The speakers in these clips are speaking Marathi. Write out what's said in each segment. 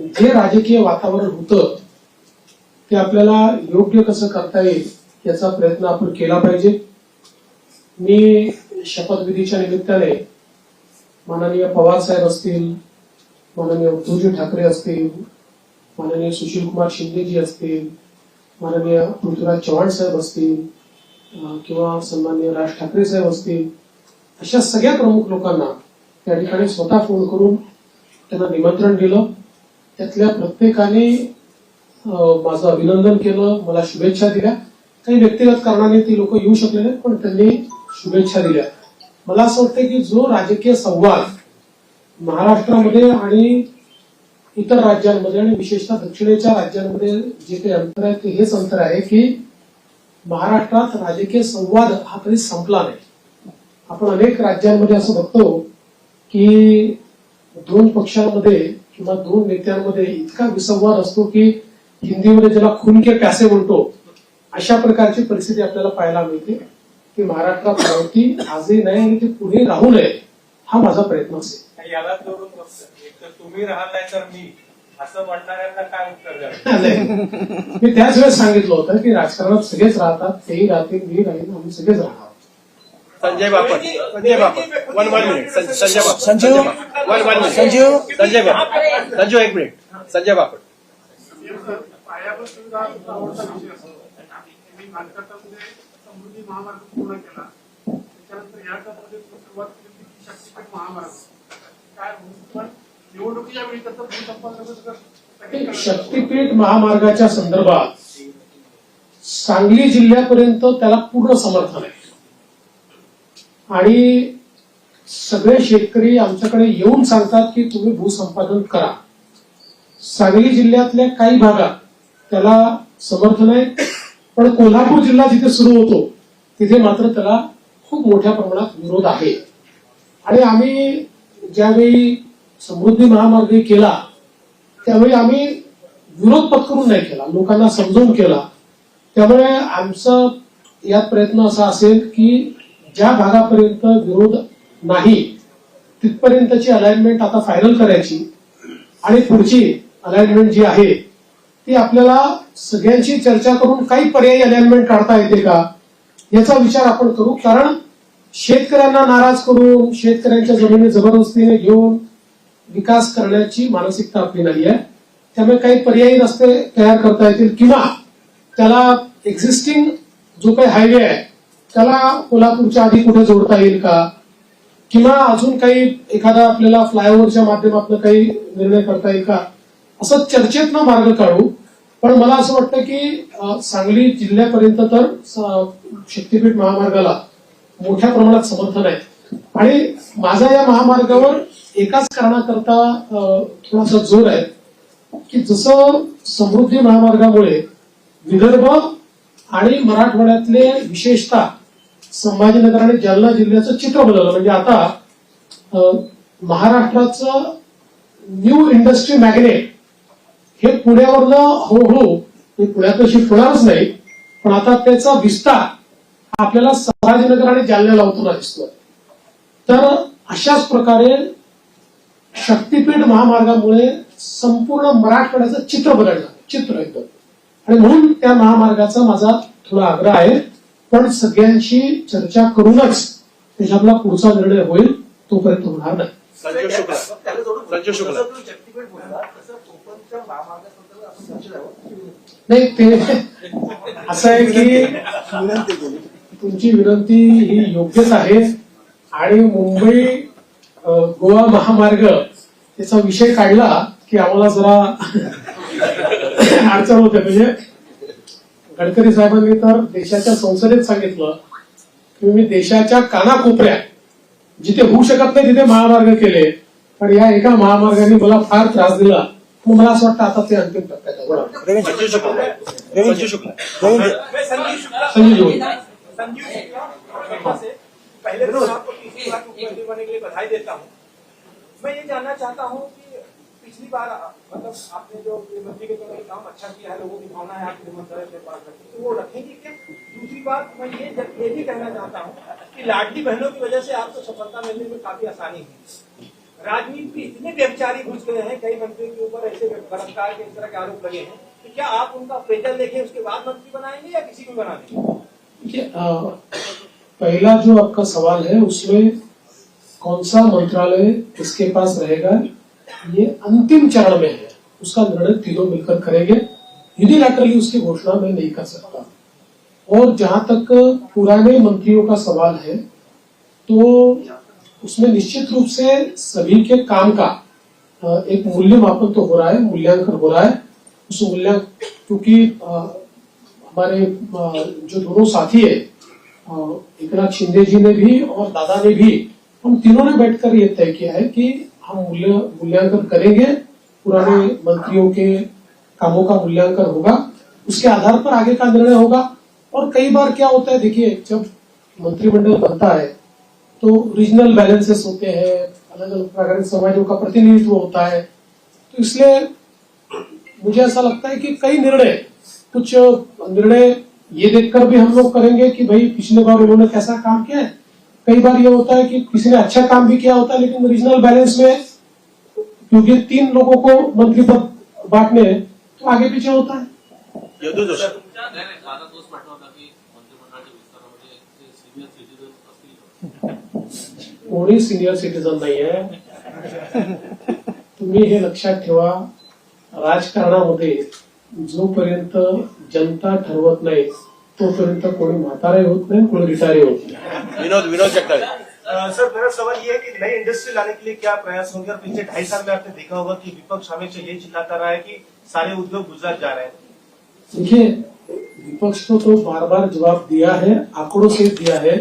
जे राजकीय वातावरण होतं ते आपल्याला योग्य कसं करता येईल याचा प्रयत्न आपण केला पाहिजे. मी शपथविधीच्या निमित्ताने माननीय पवार साहेब असतील माननीय उद्धवजी ठाकरे असतील माननीय सुशीलकुमार शिंदेजी असतील माननीय पृथ्वीराज चव्हाण साहेब असतील किंवा सन्माननीय राज ठाकरे साहेब असतील अशा सगळ्या प्रमुख लोकांना त्या ठिकाणी स्वतः फोन करून त्यांना निमंत्रण दिलं. त्यातल्या प्रत्येकाने माझं अभिनंदन केलं मला शुभेच्छा दिल्या. काही व्यक्तिगत कारणाने ती लोक येऊ शकले नाहीत पण त्यांनी शुभेच्छा दिल्या. मला असं वाटतं की जो राजकीय संवाद महाराष्ट्रामध्ये आणि इतर राज्यांमध्ये आणि विशेषतः दक्षिणेच्या राज्यांमध्ये जे काही अंतर आहे ते हेच अंतर आहे की महाराष्ट्रात राजकीय संवाद हा कधी संपला नाही. आपण अनेक राज्यांमध्ये असं बघतो की दोन पक्षांमध्ये किंवा दोन नेत्यांमध्ये इतका विसंवाद असतो की हिंदीमध्ये ज्याला खून के प्यासे म्हणतो अशा प्रकारची परिस्थिती आपल्याला पाहायला मिळते. की महाराष्ट्रात राहती आजही नाही आणि ती पुढे राहू नये हा माझा प्रयत्न असेल. याला तर तुम्ही राहताय तर मी. असं म्हणणाऱ्यांना काय उत्तर. मी त्याच वेळेस सांगितलं होतं की राजकारणात सगळेच राहतात तेही राहतील मी राहील आम्ही सगळेच राहणार. Sanjay Bapat. Sanjay Bapat. One one minute सं- Sanjay Bapat Sanjeev one one minute Sanjeev Sanjay Bapat Sanju एक मिनिट संजय बापट पायाभूत सुविधा आवडता विषय असतो मी नाटकामध्ये समृद्धी महामार्ग पूर्ण केला त्याच्यानंतर या टप्प्यामध्ये सुरुवात केली ती शक्तीपीठ महामार्ग काय पण निवडणुकीच्या वेळी त्याचं भूसंपादन शक्तीपीठ महामार्गाच्या संदर्भात सांगली जिल्ह्यापर्यंत त्याला पूर्ण समर्थन आहे. आणि सगळे शेतकरी आमच्याकडे येऊन सांगतात की तुम्ही भूसंपादन करा. सांगली जिल्ह्यातल्या काही भागात त्याला समर्थन आहे पण कोल्हापूर जिल्हा जिथे सुरू होतो तिथे मात्र त्याला खूप मोठ्या प्रमाणात विरोध आहे. आणि आम्ही ज्यावेळी समृद्धी महामार्ग केला त्यावेळी आम्ही विरोध पत्करून नाही केला लोकांना समजून केला. त्यामुळे आमचा यात प्रयत्न असा असेल की ज्या भागापर्यंत विरोध नाही. तिथपर्यंतची अलाइनमेंट आता फायनल करायची. आणि पुढची अलाइनमेंट जी आहे ती आपल्याला सगळ्यांशी चर्चा करून काही पर्यायी अलाइनमेंट काढता येते का? याचा विचार आपण करू. कारण शेतकऱ्यांना नाराज करून शेतकऱ्यांच्या जमिनी जबरदस्तीने घेऊन विकास करण्याची मानसिकता आपली नाही आहे. त्यामुळे काही पर्यायी रस्ते तयार करता येतील किंवा त्याला एक्झिस्टिंग जो काही हायवे आहे त्याला कोल्हापूरच्या आधी कुठे जोडता येईल का? किंवा अजून काही एखादा आपल्याला फ्लायओव्हरच्या माध्यमातून काही निर्णय करता येईल का? असं चर्चेतनं मार्ग काढू. पण मला असं वाटतं की सांगली जिल्ह्यापर्यंत तर शक्तीपीठ महामार्गाला मोठ्या प्रमाणात समर्थन आहे. आणि माझा या महामार्गावर एकाच कारणाकरता थोडासा जोर आहे की जसं समृद्धी महामार्गामुळे विदर्भ आणि मराठवाड्यातले विशेषतः संभाजीनगर आणि जालना जिल्ह्याचं चित्र बदललं म्हणजे आता अं, महाराष्ट्राचं न्यू इंडस्ट्री मॅग्नेट हे पुण्यावरनं हळूहळू हे पुण्यात तशी होणारच नाही पण आता त्याचा विस्तार आपल्याला संभाजीनगर आणि जालन्याला होताना दिसतोय. तर अशाच प्रकारे शक्तीपीठ महामार्गामुळे संपूर्ण मराठवाड्याचं चित्र बदललं चित्र एकदम. आणि म्हणून त्या महामार्गाचा माझा थोडा आग्रह आहे. पण सगळ्यांशी चर्चा करूनच त्याच्यातला पुढचा निर्णय होईल तोपर्यंत होणार नाही. शुक्ला. शुक्ला. नाही ते असं आहे की तुमची विनंती ही योग्यच आहे. आणि मुंबई गोवा महामार्ग याचा विषय काढला की आम्हाला जरा अडचण होते. म्हणजे गडकरी साहेबांनी तर देशाच्या संसदेत सांगितलं की मी देशाच्या कानाकोपऱ्यात जिथे होऊ शकत नाही तिथे महामार्ग केले. पण या एका महामार्गाने मला फार त्रास दिला. मग मला असं वाटतं आता ते अंतिम टप्प्यात संजीव पहले तो मैं आपको के लिए बधाई देता हूँ मैं ये जानना चाहता हूँ कि पिछली बार मतलब आपने जो मंत्री के तौर पर काम अच्छा किया है, लोगों की भावना है आपके मंत्रालय के पास रखी तो वो रखेंगे क्या दूसरी बात मैं ये ये भी कहना चाहता हूँ कि लाडली बहनों की वजह से आपको सफलता मिलने में काफ़ी आसानी हुई। राजनीति इतने व्यभिचारी घुस गए हैं, कई मंत्रियों के ऊपर ऐसे बलात्कार के इस तरह के आरोप लगे हैं तो क्या आप उनका अप्रेजल लेके उसके बाद मंत्री बनाएँगे या किसी को बना देंगे? पहला जो आपका सवाल है, उसमें कौन सा मंत्रालय किसके पास रहेगा? ये अंतिम चरण में है। उसका निर्णय तीनों मिलकर करेंगे। यूनिलैटरली उसकी घोषणा मैं नहीं कर सकता। और जहाँ तक पुराने मंत्रियों का सवाल है तो उसमें निश्चित रूप से सभी के काम का एक मूल्यमापन तो हो रहा है, मूल्यांकन हो रहा है। उस मूल्यांकन क्योंकि हमारे जो दोनों साथी है एक नाथ शिंदे जी ने भी और दादा ने भी, हम तीनों ने बैठकर ये तय किया है कि हम मूल्य, मूल्यांकन करेंगे, पुराने मंत्रियों के कामों का मूल्यांकन होगा, उसके आधार पर आगे का निर्णय होगा। और कई बार क्या होता है, देखिए, जब मंत्रिमंडल बनता है तो रीजनल बैलेंसेस होते हैं अलग अलग प्राकृतिक समाजों का प्रतिनिधित्व होता है। तो इसलिए मुझे ऐसा लगता है कि कई निर्णय, कुछ निर्णय ये देखकर भी हम लोग करेंगे कि भाई, पिछले बार उन्होंने कैसा काम किया है कई बार ये होता है कि किसी ने अच्छा काम भी किया होता है लेकिन रीजनल बैलेंस में क्योंकि तीन लोगों को मंत्री पद बांटने हैं, तो आगे पीछे होता है। नाही नाही सिनियर सिटीजन कोणी सिनियर सिटीजन नाहीये तुम्ही हे लक्षात ठेवा राजकारणामध्ये जोपर्यंत जनता ठरवत नाही तोपर्यंत कोणी म्हातारे होत नाही कोणी रिटायरी होत नाही। विनोद विनोद अ, सर मेरा सवाल ये है कि नई इंडस्ट्री लाने के लिए क्या प्रयास होंगे? और पिछले ढाई साल में आपने देखा होगा कि विपक्ष हमेशा ये चिल्लाता रहा है कि सारे उद्योग गुजरात जा रहे हैं। देखिए विपक्ष को तो बार बार जवाब दिया है आंकड़ों से दिया है।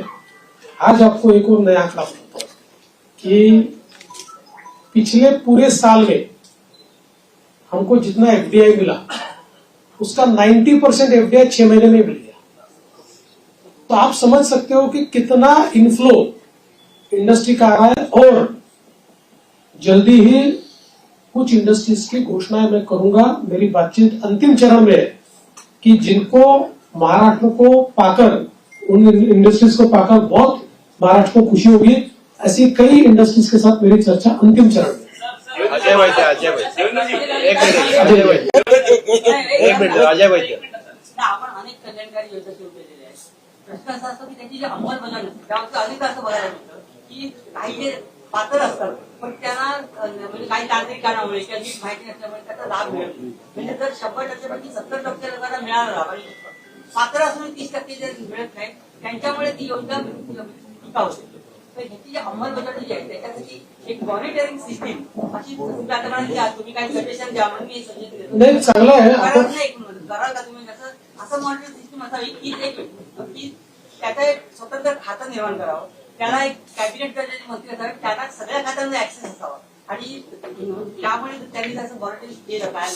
आज आपको एक और नया आंकड़ा बताता हूँ कि पिछले पूरे साल में हमको जितना एफडीआई मिला उसका 90 परसेंट एफडीआई छह महीने में मिल गया। तो आप समझ सकते हो कि कितना इनफ्लो इंडस्ट्री का आ रहा है और जल्दी ही कुछ इंडस्ट्रीज़ की घोषणाएँ मैं करूँगा मेरी बातचीत अंतिम चरण में है कि जिनको महाराष्ट्र को पाकर उन इंडस्ट्रीज़ को पाकर बहुत महाराष्ट्र को खुशी होगी। ऐसी कई इंडस्ट्रीज़ के साथ मेरी चर्चा अंतिम चरण में। अजय भाई अजय भाई एक मिनिट अजय भाई एक मिनिट अजय वैद्य। आपण अनेक कल्याणकारी योजना सुरू केलेल्या आहेत प्रश्न असा असतो की त्याची जी अंमलबजावणी असते त्यावर अनेक असं बघायला मिळतं की काही जे पात्र असतात पण त्यांना म्हणजे काही तांत्रिक कारणामुळे किंवा नीट माहिती नसल्यामुळे त्याचा लाभ मिळत नाही म्हणजे जर शंभर टक्क्यापैकी सत्तर टक्के लोकांना मिळाला लाभ आणि पात्र असून तीस टक्के जे मिळत नाही त्यांच्यामुळे ती योजना टिकाऊ होते तर ह्याची जी अंमलबजावणी जी आहे त्याच्यासाठी एक मॉनिटरिंग सिस्टीम अशी तुम्ही आता म्हणाल की तुम्ही काही सजेशन द्या म्हणून मी सजेशन देतो नाही चांगलं आहे नाही. कराल का तुम्ही असं असं मॉनिटर असावी की एक की त्याचं एक स्वतंत्र खातं निर्माण करावं. त्याला एक कॅबिनेट दर्जाचे मंत्री असावे. त्यांना सगळ्या खात्यांना ऍक्सेस असावा. आणि त्यामुळे त्यांनी जसं मॉनिटरिंग केलं काय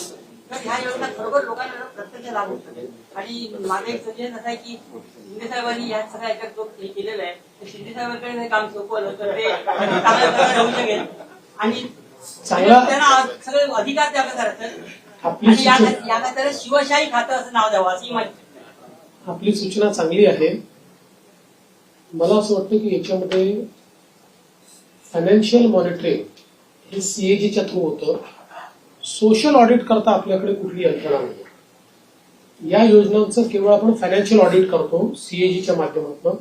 तर ह्या योजना खरोखर लोकांना प्रत्यक्ष लाभ शकेल. आणि माझं एक सजेशन असं आहे की शिंदे साहेबांनी या सगळ्या याच्यात जो हे केलेलं आहे ते शिंदे साहेबांकडे हे काम सोपवलं तर ते चांगल्या प्रकारे होऊ शकेल. आणि त्यांना सगळे अधिकार द्यावे करायचं. आपली आणि या खात्याला शिवशाही खातं असं नाव द्यावं अशी माझी आपली सूचना चांगली आहे. मला असं वाटतं की याच्यामध्ये फायनान्शियल मॉनिटरिंग हे सीएजीच्या थ्रू होतं. सोशल ऑडिट करता आपल्याकडे कुठली यंत्रणा नाही. या योजनांचं केवळ आपण फायनान्शियल ऑडिट करतो सीएजीच्या माध्यमातून.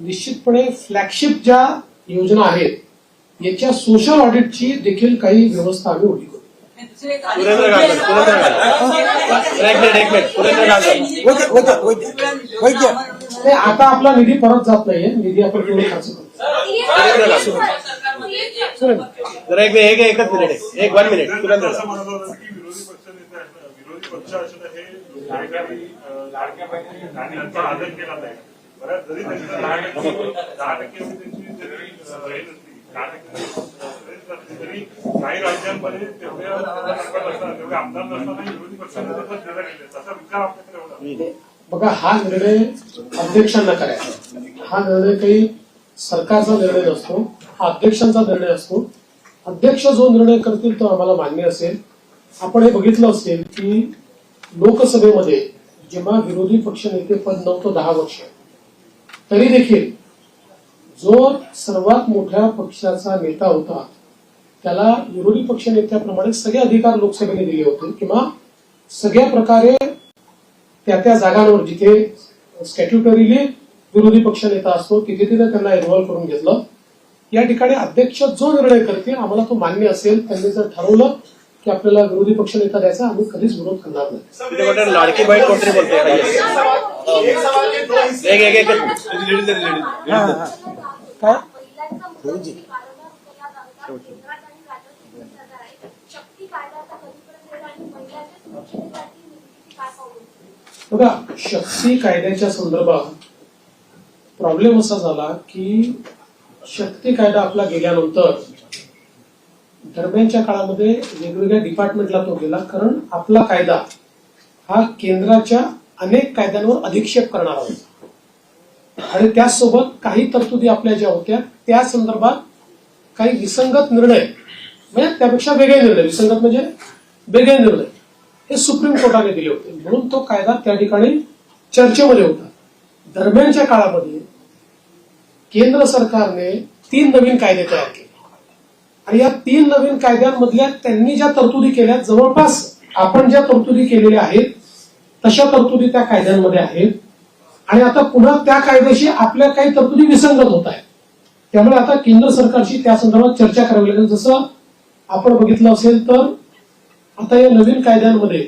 निश्चितपणे फ्लॅगशिप ज्या योजना आहेत याच्या सोशल ऑडिटची देखील काही व्यवस्था आम्ही उभी आता आपला निधी परत जात नाहीये. निधी आपण एक मिनिट एक एकच मिनिट एक- एक वन मिनिट सुरेंद्र विरोधी पक्ष असणं, हे लाडक्या बहिणी यांचा आदर केला नाही बऱ्याच जरी त्यांची दहा टक्के दहा टक्के त्यांची तरी काही राज्यांमध्ये तेवढे तेवढे आमदार नसताना विरोधी पक्षाने तसं दिलं गेले विचार आपल्याकडे होता बघा हा निर्णय अध्यक्षांना करायचा हा निर्णय काही सरकारचा निर्णय असतो हा अध्यक्षांचा निर्णय असतो. अध्यक्ष जो निर्णय करतील तो आम्हाला मान्य असेल. आपण हे बघितलं असेल की लोकसभेमध्ये जेव्हा विरोधी पक्ष नेते पद नव्हतं दहा वर्ष तरी देखील जो सर्वात मोठ्या पक्षाचा नेता होता त्याला विरोधी पक्ष नेत्याप्रमाणे सगळे अधिकार लोकसभेने दिले होते किंवा सगळ्या प्रकारे त्या त्या जागांवर जिथे स्टॅट्युटरीली विरोधी पक्ष नेता असतो तिथे तिथे त्यांना इन्व्हॉल्व्ह करून घेतलं. या ठिकाणी अध्यक्ष जो निर्णय करतील आम्हाला तो मान्य असेल त्यांनी जर ठरवलं की आपल्याला विरोधी पक्ष नेता द्यायचा आम्ही कधीच विरोध करणार नाही. लाडकी कोणतरी बोलते? काय महिलांचा मुद्दा वारंवार उचलला जात होता. केंद्रात आणि राज्यात केंद्र सरकार आहे. शक्ती कायदा आता कधीपर्यंत येईल आणि महिलांच्या सुरक्षेसाठी नेमकी काय पाऊल उचलेल? बघा शक्ती कायद्याच्या संदर्भात प्रॉब्लेम असा झाला की शक्ती कायदा आपला गेल्यानंतर दरम्यानच्या काळामध्ये वेगवेगळ्या डिपार्टमेंटला तो गेला कारण आपला कायदा हा केंद्राच्या अनेक कायद्यांवर अधिक्षेप करणारा होता. आणि त्यासोबत काही तरतुदी आपल्या ज्या होत्या त्या संदर्भात काही विसंगत निर्णय म्हणजे त्यापेक्षा वेगळे निर्णय. विसंगत म्हणजे वेगळे निर्णय. हे सुप्रीम कोर्टाने दिले होते. म्हणून तो कायदा त्या ठिकाणी चर्चेमध्ये होता. दरम्यानच्या काळामध्ये केंद्र सरकारने तीन नवीन कायदे तयार केले. आणि या तीन नवीन कायद्यांमधल्या त्यांनी ज्या तरतुदी केल्या जवळपास आपण ज्या तरतुदी केलेल्या आहेत तशा तरतुदी त्या कायद्यांमध्ये आहेत. आणि आता पुन्हा त्या कायद्याशी आपल्या काही तरतुदी विसंगत होत आहेत. त्यामुळे आता केंद्र सरकारशी त्या संदर्भात चर्चा करावी लागेल. जसं आपण बघितलं असेल तर आता या नवीन कायद्यांमध्ये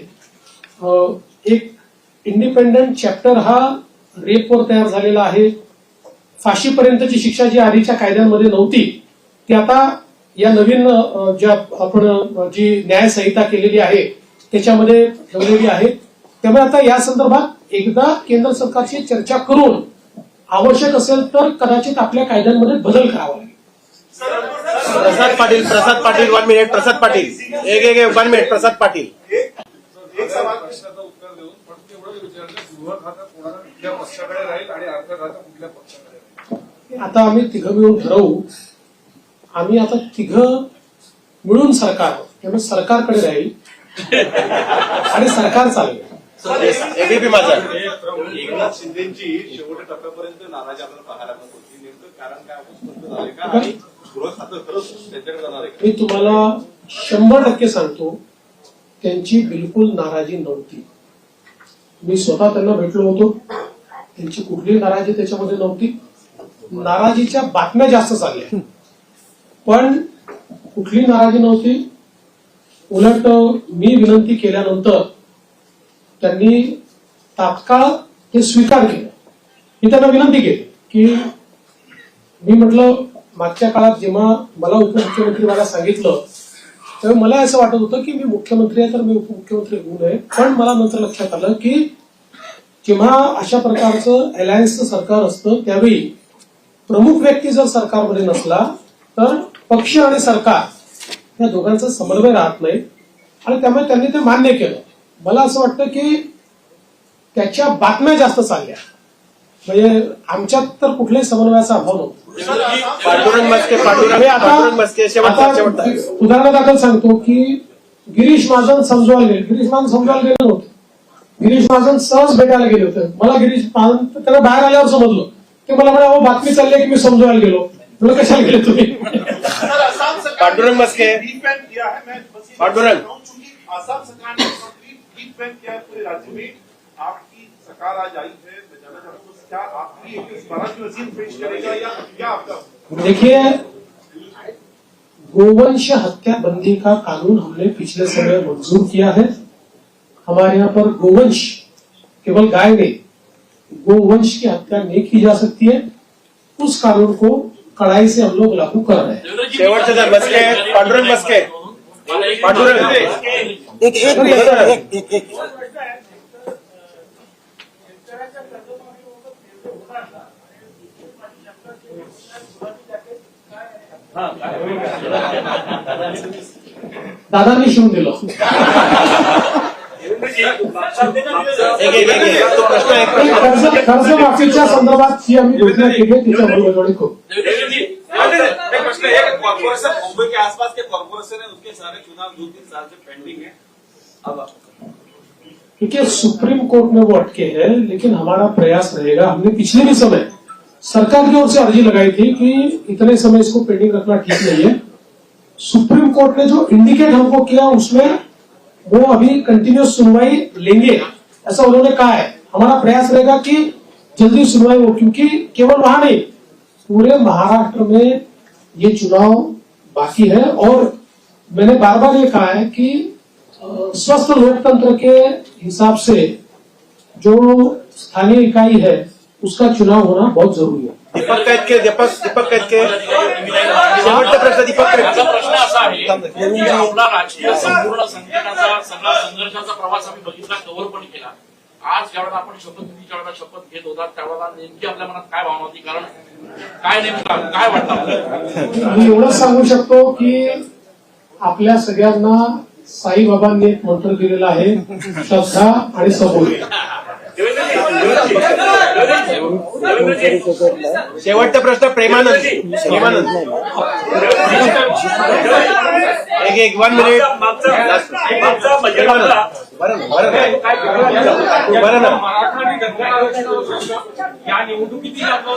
एक इंडिपेंडंट चॅप्टर हा रेपवर तयार झालेला आहे. फाशीपर्यंतची शिक्षा जी आधीच्या कायद्यांमध्ये नव्हती ती आता या नवीन ज्या आपण जी न्यायसंहिता केलेली आहे त्याच्यामध्ये ठेवलेली आहे. त्यामुळे आता या संदर्भात एकदा केंद्र सरकारशी चर्चा करून आवश्यक असेल तर कदाचित आपल्या कायद्यांमध्ये बदल करावा लागेल. Prasad Patil Prasad Patil one minute Prasad Patil. एक एक एक वन मिनिट प्रसाद पाटील. एक सवाल प्रश्नाचं उत्तर देऊन पण तेवढं विचारलं गृह खातं कोणाला कुठल्या पक्षाकडे राहील आणि अर्थ खातं कुठल्या पक्षाकडे राहील? आता आम्ही तिघं मिळून ठरवू. आम्ही आता तिघं मिळून सरकार. त्यामुळे सरकारकडे राहील. आणि सरकार चालेल. एबीपी माझा एकनाथ शिंदेची शेवटच्या टप्प्यापर्यंत नाराजी आपल्याला पाहायला होती नेमकं कारण काय स्पष्ट झालंय का मी तुम्हाला शंभर टक्के सांगतो त्यांची बिलकुल नाराजी नव्हती. मी स्वतः त्यांना भेटलो होतो. त्यांची कुठलीही नाराजी त्याच्यामध्ये नव्हती. नाराजीच्या बातम्या जास्त चालल्या. पण कुठली नाराजी नव्हती. उलट मी विनंती केल्यानंतर त्यांनी तात्काळ ते स्वीकार केलं. मी त्यांना विनंती केली की मी म्हटलं मागच्या काळात जेव्हा मला उपमुख्यमंत्री मला सांगितलं तेव्हा मला असं वाटत होतं की मी मुख्यमंत्री आहे तर मी उपमुख्यमंत्री होऊ नये. पण मला नंतर लक्षात आलं की जेव्हा अशा प्रकारचं अलायन्सचं सरकार असतं त्यावेळी प्रमुख व्यक्ती जर सरकारमध्ये नसला तर पक्ष आणि सरकार या दोघांचा समन्वय राहत नाही. आणि त्यामुळे त्यांनी ते मान्य केलं. मला असं वाटतं की त्याच्या बातम्या जास्त चालल्या. म्हणजे आमच्यात तर कुठल्याही समन्वयाचा अभाव नव्हता. पांडुरंग मस्के पांडुरंग मी आता पांडुरंग मस्के शेवटचा आता उदाहरणादाखल सांगतो की गिरीश महाजन समजवायला गेले. गिरीश महाजन समजवायला गेले नव्हते. गिरीश महाजन सहज भेटायला गेले होते. मला गिरीश महाजन त्याला बाहेर आल्यावर समजलं. ते मला म्हणे अहो बातमी चालली आहे की मी समजवायला गेलो. म्हणलं कशाला गेले तुम्ही? सर आसाम सरकार पांडुरंग मस्के. किया है मैं बस ये पांडुरंग। हूँ, चूँकि आसाम सरकार ने किया है पूरे राज्य में. आपकी सरकार आज आई है मैं देखिए गोवंश हत्या बंदी का कानून हमने पिछले समय मंजूर किया है हमारे यहाँ पर गोवंश केवल गाय नहीं गोवंश की हत्या नहीं की जा सकती है उस कानून को कड़ाई से हम लोग लागू कर रहे हैं एक एक एक एक दादांनी शिवून दिलं कर्ज कर्जमाफीच्या संदर्भात आम्ही है कि कॉर्पोरेशन मुंबई के आसपास के कॉर्पोरेशन है उसके सारे चुनाव दो तीन साल से पेंडिंग है अब क्योंकि सुप्रीम कोर्ट में वो अटके हैं, लेकिन हमारा प्रयास रहेगा। हमने पिछले भी समय सरकार की ओर से अर्जी लगाई थी कि इतने समय इसको पेंडिंग रखना ठीक नहीं है। सुप्रीम कोर्ट ने जो इंडिकेट हमको किया, उसमें वो अभी कंटिन्यूस सुनवाई लेंगे। ऐसा उन्होंने कहा है। हमारा प्रयास रहेगा कि जल्दी सुनवाई हो, क्योंकि केवल वहाँ नहीं, पूरे महाराष्ट्र में ये चुनाव बाकी है। और मैंने बार बार ये कहा है कि स्वस्थ लोकतंत्र के हिसाब से जो स्थानीय इकाई है उसका चुनाव होना बहुत जरूरी है। दीपक कैतके दीपक दीपक कैतके शेवटचा प्रश्न दीपक माझा कैतके प्रश्न असा आहे की आपला राजकीय संपूर्ण संकटाचा सगळा संघर्षाचा प्रवास आम्ही बघितला कव्हर पण केला. आज ज्यावेळेला आपण शपथविधीच्या वेळेला शपथ घेत होता त्यावेळेला नेमकी आपल्या मनात काय भावना होती? कारण काय नेमकं काय वाटतं आपल्याला? मी एवढंच सांगू शकतो की आपल्या सगळ्यांना साईबाबांनी एक मंत्र दिलेला आहे श्रद्धा आणि सबोध शेवटचा प्रश्न प्रेमानंद प्रेमानंद एक एक वन मिनिट बरं ना या दोन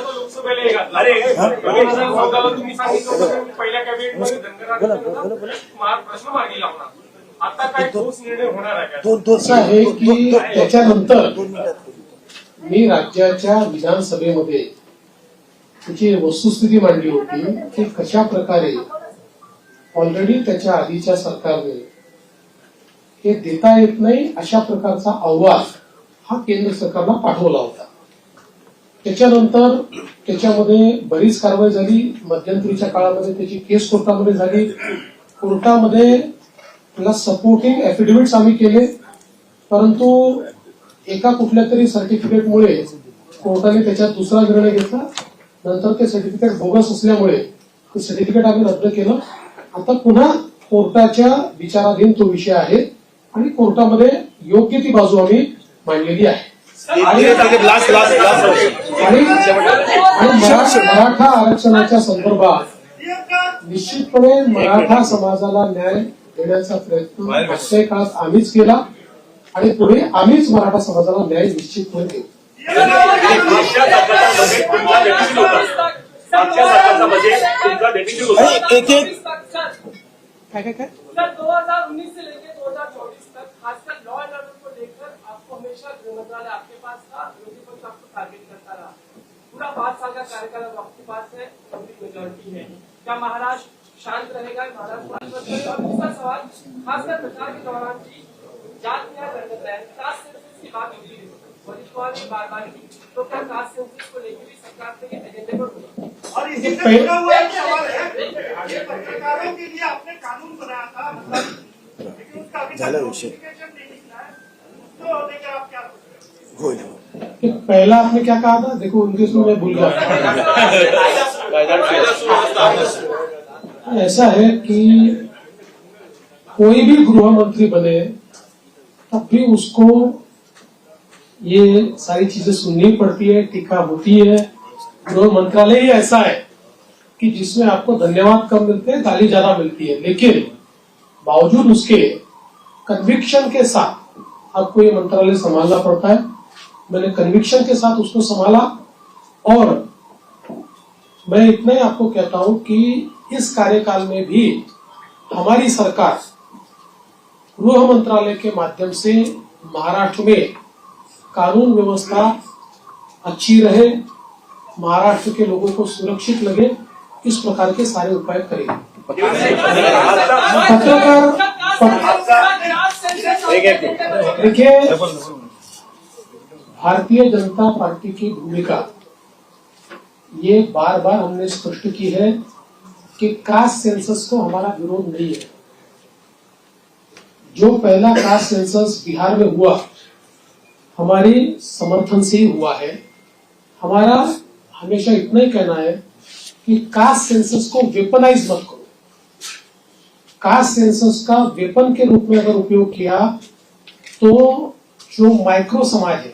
हजार चौदाला तुम्ही सांगितलं पहिल्या कॅबिनेटमध्ये धनगरांना मार- प्रश्न मार्गी लावणार आता काय ठोस निर्णय होणार आहे दोन असं आहे की त्याच्यानंतर मी राज्याच्या विधानसभेमध्ये त्याची वस्तुस्थिती मांडली होती की कशा प्रकारे? ऑलरेडी त्याच्या आधीच्या सरकारने हे देता येत नाही अशा प्रकारचा अहवाल हा केंद्र सरकारला पाठवला होता. त्याच्यानंतर त्याच्यामध्ये बरीच कारवाई झाली मध्यंतरीच्या काळामध्ये त्याची केस कोर्टामध्ये झाली. कोर्टामध्ये त्याला सपोर्टिंग एफिडेव्हिट्स आम्ही केले परंतु एका कुठल्या तरी सर्टिफिकेटमुळे कोर्टाने त्याच्यात दुसरा निर्णय घेतला. नंतर ते सर्टिफिकेट बोगस असल्यामुळे ते सर्टिफिकेट आम्ही रद्द केलं. आता पुन्हा कोर्टाच्या विचाराधीन तो विषय आहे आणि कोर्टामध्ये योग्य ती बाजू आम्ही मांडलेली आहे. आणि आणि मरा- मराठा आरक्षणाच्या संदर्भात निश्चितपणे मराठा समाजाला न्याय देण्याचा प्रयत्न काळात आम्हीच केला. आणि पुढे आम्हीच मराठा समाजाला न्याय होता. एक एक काय काय काय? सर 2019 से लेकर 2024 तक खासकर लॉ एंड ऑर्डर को लेकर आपको हमेशा गृह मंत्रालय आपके पास था विरोधी पक्ष आपको टारगेट करता रहा। पूरा पाँच साल का कार्यकाल अब आपके पास है मेजोरिटी है। क्या महाराष्ट्र शांत रहेगा? महाराष्ट्र और दूसरा सवाल खासकर प्रचार के दौरान भी हैं कास्ट की बात होती है ने बार बार की तो क्या कास्ट को लेकर भी सरकार के एजेंडे पर और इसी से सवाल है ये पत्रकारों के लिए आपने कानून बनाया था लेकिन उसका अभी तक notification नहीं निकला है उसको आप क्या? पहला आपने क्या कहा था देखो इंग्लिश में मैं भूल गया ऐसा है कि कोई भी गृह मंत्री बने तब भी उसको ये सारी चीज़ें सुननी पड़ती है, टीका होती है। गृह मंत्रालय ही ऐसा है कि जिसमें आपको धन्यवाद कम मिलते हैं गाली ज़्यादा मिलती है। लेकिन बावजूद उसके कन्विक्शन के साथ आपको ये मंत्रालय संभालना पड़ता है। मैंने कन्विक्शन के साथ उसको संभाला और मैं इतना ही आपको कहता हूँ कि इस कार्यकाल में भी हमारी सरकार गृह मंत्रालय के माध्यम से महाराष्ट्र में कानून व्यवस्था अच्छी रहे, महाराष्ट्र के लोगों को सुरक्षित लगे, इस प्रकार के सारे उपाय करेंगे पत्रकार. देखिए, भारतीय जनता पार्टी की भूमिका ये बार बार हमने स्पष्ट की है कि कास्ट सेंसस को हमारा विरोध नहीं है जो पहला कास्ट सेंसस बिहार में हुआ, हमारे समर्थन से हुआ है। हमारा हमेशा इतना ही कहना है कि कास्ट सेंसस को वेपनाइज मत करो। कास्ट सेंसस का वेपन के रूप में अगर उपयोग किया तो जो माइक्रो समाज है,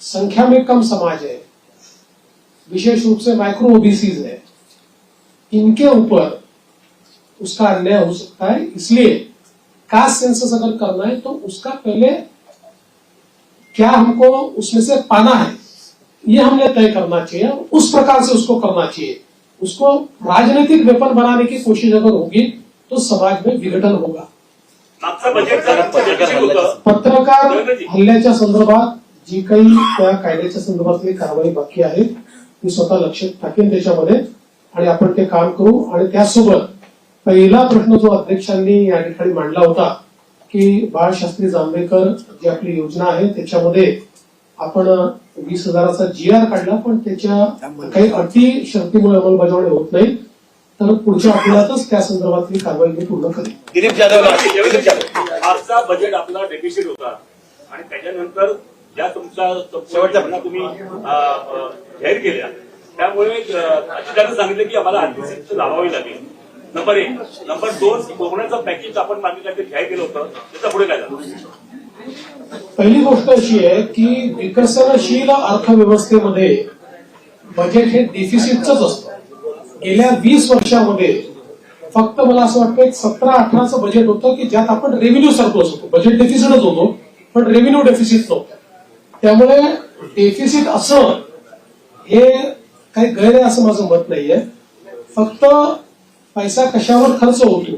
संख्या में कम समाज है, विशेष रूप से माइक्रो ओबीसीज है, इनके ऊपर उसका अन्याय हो सकता है। इसलिए कास्ट सेंसस अगर करना है तो उसका पहले क्या हमको उसमें से पाना है? ये हमने तय करना चाहिए। उस प्रकार से उसको करना चाहिए। उसको राजनीतिक वेपन बनाने की कोशिश अगर होगी तो समाज में विघटन होगा। पत्रकार हल्ल्याच्या संदर्भात जी काही त्या कायद्याच्या संदर्भातली कारवाई बाकी आहे ती स्वतः लक्षात टाकेन त्याच्यामध्ये आणि आपण ते काम करू आणि त्यासोबत पहिला प्रश्न जो अध्यक्षांनी या ठिकाणी मांडला होता की बाळशास्त्री जांभेकर जी आपली योजना आहे त्याच्यामध्ये आपण वीस हजाराचा जी आर काढला पण त्याच्या काही अटी शर्तीमुळे अंमलबजावणी होत नाही. तर पुढच्या आठवड्यातच त्या संदर्भातली कारवाई मी पूर्ण करेन. दिलीप जाधव आजचा बजेट आपला डेफिसिट होता. आणि त्याच्यानंतर ज्या तुमच्या शेवटच्या तुम्ही जाहीर केल्या त्यामुळे अधिकाऱ्यांनी सांगितलं की आम्हाला आर्थिक लावावी लागेल. नंबर एक. नंबर दोन कोकणाचं पॅकेज आपण मागे काहीतरी घ्याय गेलं होतं. त्याचा पुढे काय झालं? पहिली गोष्ट अशी आहे की विकसनशील अर्थव्यवस्थेमध्ये बजेट हे डेफिसिटच असतं. गेल्या वीस वर्षामध्ये फक्त मला असं वाटतं एक सतरा अठराचं बजेट होतं की ज्यात आपण रेव्हेन्यू सरप्लस होतो बजेट डेफिसिटच होतो पण रेव्हेन्यू डेफिसिट नव्हतं. त्यामुळे डेफिसिट असं हे काही गैर आहे असं माझं मत नाहीये. फक्त पैसा कशावर खर्च होतो?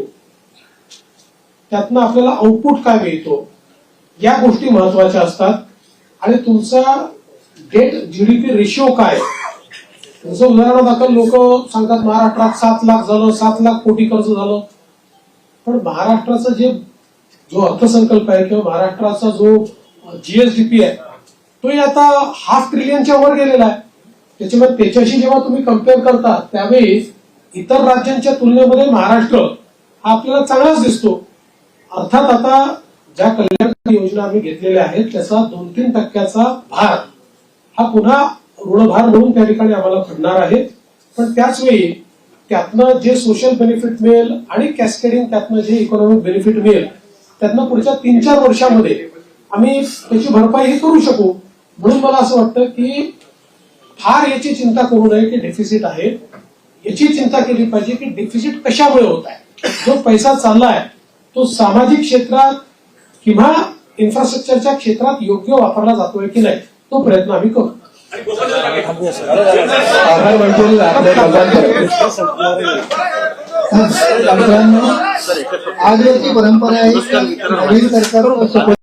त्यातनं आपल्याला आउटपुट काय मिळतो? या गोष्टी महत्त्वाच्या असतात. आणि तुमचा डेट जीडीपी रेशिओ काय? जसं उदाहरणादाखल लोक सांगतात महाराष्ट्रात सात लाख झालं सात लाख कोटी कर्ज झालं. पण महाराष्ट्राचं जे जो अर्थसंकल्प आहे किंवा महाराष्ट्राचा जो जीएसडीपी आहे तोही आता हाफ ट्रिलियनच्या वर गेलेला आहे. त्याच्यामुळे त्याच्याशी जेव्हा तुम्ही कंपेअर करता त्यावेळी इतर राज्यांच्या तुलनेमध्ये महाराष्ट्र हा आपल्याला चांगलाच दिसतो. अर्थात आता ज्या कल्याण योजना आम्ही घेतलेल्या आहेत त्याचा दोन तीन टक्क्याचा भार हा पुन्हा ऋणभार म्हणून त्या ठिकाणी आम्हाला पडणार आहे. पण त्याच वेळी त्यातनं जे सोशल बेनिफिट मिळेल आणि कॅस्केडिंग त्यातनं जे इकॉनॉमिक बेनिफिट मिळेल त्यातनं पुढच्या तीन चार वर्षामध्ये आम्ही त्याची भरपाई ही करू शकू. म्हणून मला असं वाटतं की फार याची चिंता करू नये की डेफिसिट आहे. याची चिंता केली पाहिजे की डेफिसिट कशामुळे होत आहे? जो पैसा चाललाय तो सामाजिक क्षेत्रात किंवा इन्फ्रास्ट्रक्चरच्या क्षेत्रात योग्य वापरला जातोय की नाही तो प्रयत्न आम्ही करू. आभार आज याची परंपरा आहे की नवीन सरकार